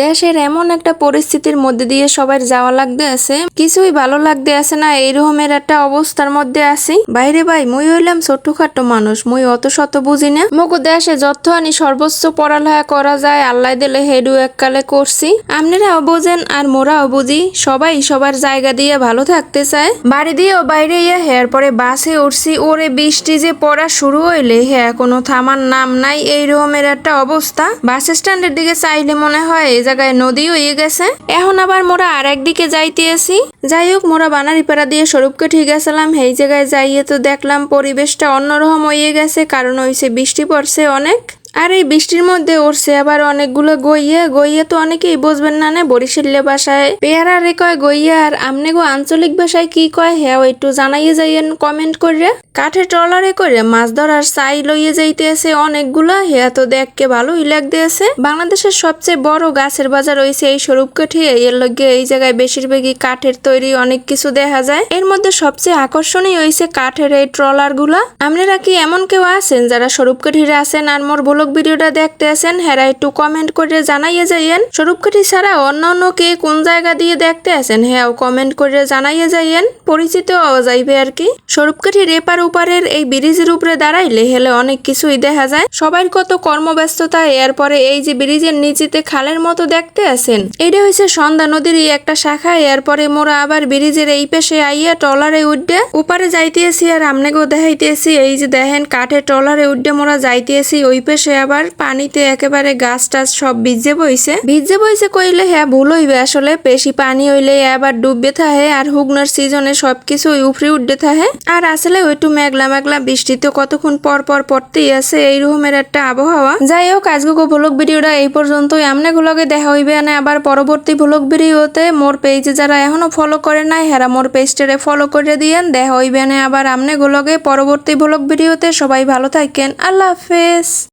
দেশের এমন একটা পরিস্থিতির মধ্যে দিয়ে সবার যাওয়া লাগতে আছে। কিছুই ভালো লাগতে আছে না এইরকমের একটা অবস্থার মধ্যে আছি। বাইরে ভাই, মুই হইলাম ছোট্টখাটো মানুষ, মুই অত শত বুঝি না। মগো দেশে যত আনি সর্বোচ্চ পড়ালেখা করা যায়, আল্লাহ দিলে হেডু এককালে করছি। আপনারাও বোঝেন আর মোরাও বুঝি, সবাই সবার জায়গা দিয়ে ভালো থাকতে চায়। বাড়ি দিয়েও বাইরে ইয়ে হেয়ার পরে বাসে উঠছি, ওরে বৃষ্টি যে পড়া শুরু হইলে হ্যাঁ কোনো থামার নাম নাই, এই রকমের একটা অবস্থা। বাস স্ট্যান্ডের দিকে চাইলে মনে হয় জায়গায় নদী হয়ে গেছে। এখন আবার মোরা আর একদিকে যাইতে আসি। যাই হোক মোরা বানারিপাড়া দিয়ে স্বরূপকে ঠিক গেছিলাম এই জায়গায় যাইয়ে তো দেখলাম পরিবেশটা অন্যরকম হয়ে গেছে, কারণ হইছে বৃষ্টি পড়ছে অনেক। আর এই বৃষ্টির মধ্যে উঠছে আবার অনেকগুলো গইয়ে গইয়ে তো অনেকেই বুঝবেন না না বরিশাল্য ভাষায় পেয়ারা রে কয় গইয়া, আর আমনে গো আঞ্চলিক ভাষায় কি কয়? হ্যাঁ একটু জানাইয়ে যাইয়েন কমেন্ট করে। কাঠে ট্রলারে করে মাছ ধরার চাই লইয়ে যাইতে আছে অনেকগুলা হ্যাঁ তো দেখকে ভালোই লাগতে আছে বাংলাদেশের সবচেয়ে বড় গাছের বাজার হইছে এই স্বরূপ কাঠি এর লগে এই জায়গায় বেশিরভাগই কাঠের তৈরি অনেক কিছু দেখা যায়। এর মধ্যে সবচেয়ে আকর্ষণীয় হইছে কাঠের এই ট্রলারগুলা আপনারা কি এমন কেউ আছেন যারা স্বরূপ কাঠিরে আছেন আর মোর ব্লগ ভিডিওটা দেখতে আছেন হেরা একটু কমেন্ট করে জানাইয়ে যাইয়েন। স্বরূপ কাঠি ছাড়া অন্য অন্য কে কোন জায়গা দিয়ে দেখতে আছেন হ্যাঁ কমেন্ট করে জানাইয়ে যাইয়েন। পরিচিত হওয়া যাইবে আর কি। স্বরূপ কাঠির এপার উপারের এই ব্রিজের উপরে দাঁড়াইলে হেলে অনেক কিছুই দেখা যায়। সবার কত কর্মব্যস্ততা, এরপরে এই যে ব্রিজের নিচেতে খালের মতো দেখতে আছেন এটা হয়েছে সন্ধ্যা নদীরই একটা শাখা, এরপরে মোরা আবার ব্রিজের এই পেশে আইয়া টলারে উঠে উপারে যাইতেছি আর আমনেগো দেখাইতেছি, এই যে দেখেন কাঠে টলারে উঠে মোরা যাইতেছি, ওই পেশে আবার পানিতে একেবারে গাছ টাছ সব ভিজে বইছে। ভিজে বইছে কইলে হ্যাঁ ভুল হইবে আসলে। বেশি পানি হইলে আবার ডুববে থাহে, আর হুগনার সিজনে সবকিছু উফরে উঠতে থাহে। আর আসলে ওইটু মেঘলা মেঘলা বৃষ্টি তো কতক্ষণ পর পর পড়তেই আছে, এই রকমের একটা আবহাওয়া। যাই হোক আজকে ভ্লগ ভিডিওটা এই পর্যন্তই। আমনে গুলোকে দেখা হইবে না, আবার পরবর্তী ভ্লগ ভিডিওতে। মোর পেজে যারা এখনও ফলো করে নাই, হেরা মোর পেজটারে ফলো করে দিয়েন। দেখা হইবে না, আবার আমনে গুলোকে পরবর্তী ভ্লগ ভিডিওতে। সবাই ভালো থাকেন। আল্লাহ হাফেজ।